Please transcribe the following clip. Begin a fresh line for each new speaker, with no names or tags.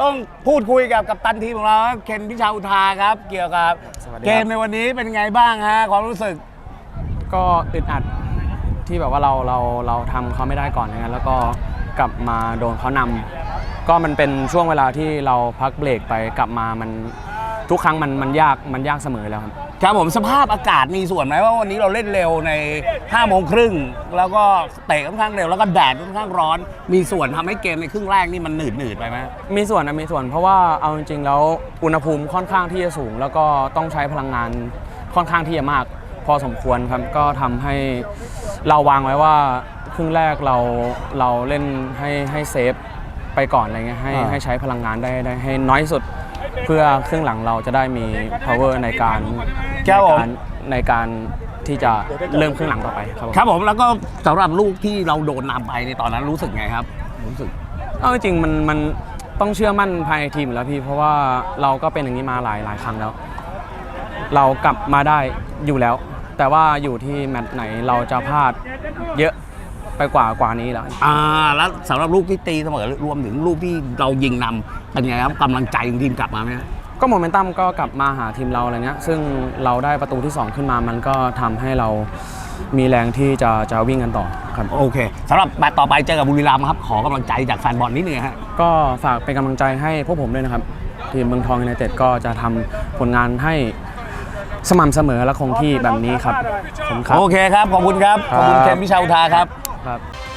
ต้องพูดคุยกับกัปตันทีมของเราครับเคนพิชาอุทาครับ เกี่ยวกับ
สวัสดีครับ
เกมในวันนี้เป็นไงบ้างฮะความรู้สึก
ก็อึดอัดที่แบบว่าเราเราเราทำเขาไม่ได้ก่อนนะแล้วก็กลับมาโดนเขานำก็มันเป็นช่วงเวลาที่เราพักเบรกไปกลับมามันทุกครั้งมันมันยากมันยากเสมอแล้วครับ
ครับผมสภาพอากาศมีส่วนไหมว่าวันนี้เราเล่นเร็วใน5โมงครึ่งแล้วก็เตะค่อนข้างเร็วแล้วก็แดดค่อนข้างร้อน มีส่วนทำให้เกมในครึ่งแรกนี่มันหนืดหนืดๆไปไหม
มีส่วนนะมีส่วนเพราะว่าเอาจริงๆแล้วอุณหภูมิค่อนข้างที่จะสูง แล้วก็ต้องใช้พลังงานค่อนข้างที่จะมาก พอสมควรครับก็ทำให้เราวางไว้ว่าครึ่งแรกเราเราเล่นให้ให้เซฟไปก่อนอะไรเงี้ยให้
อ่า
ให้ใช้พลังงานได้ได้ให้น้อยที่สุด เพื่อครึ่งหลังเราจะได้มี power ในการ
ครับผม
ในการในการที่จะเริ่มครึ่งหลังต่อไปครับผม
ครับผมแล้วก็สำหรับลูกที่เราโดนนำไปในตอนนั้นรู้สึกไงครับ รู้สึก
เอาจริงๆมันมันต้องเชื่อมั่นภายในทีมอยู่แล้วพี่ เพราะว่าเราก็เป็นอย่างนี้มาหลายหลายครั้งแล้ว เรากลับมาได้อยู่แล้ว แต่ว่าอยู่ที่แมตช์ไหนเราจะพลาดเยอะ ไปกว่ากว่านี้แล้ว
อ่าแล้วสำหรับลูกที่ตีเสมอรวมถึงลูกที่เรายิงนำเป็นไงครับกำลังใจของทีมกลับมาไหมฮะ
ก็โมเมนตัมก็กลับมาหาทีมเราอะไรเงี้ย ซึ่งเราได้ประตูที่ 2 ขึ้นมา มันก็ทำให้เรามีแรงที่จะจะวิ่งกันต่อครับ
โอเคสำหรับแมตช์ต่อไปเจอกับบุรีรัมย์ครับขอกำลังใจจากแฟนบอลนิดนึงฮะ
ก็ฝากเป็นกำลังใจให้พวกผมด้วยนะครับ ทีมเมืองทองยูไนเต็ดก็จะทำผลงานให้สม่ำเสมอและคงที่แบบนี้ครับขอบคุณครับ
โอเคครับ ขอบคุณครับ ขอบคุณ
ครับ
เคนพิชาอุทาครับ
ครับ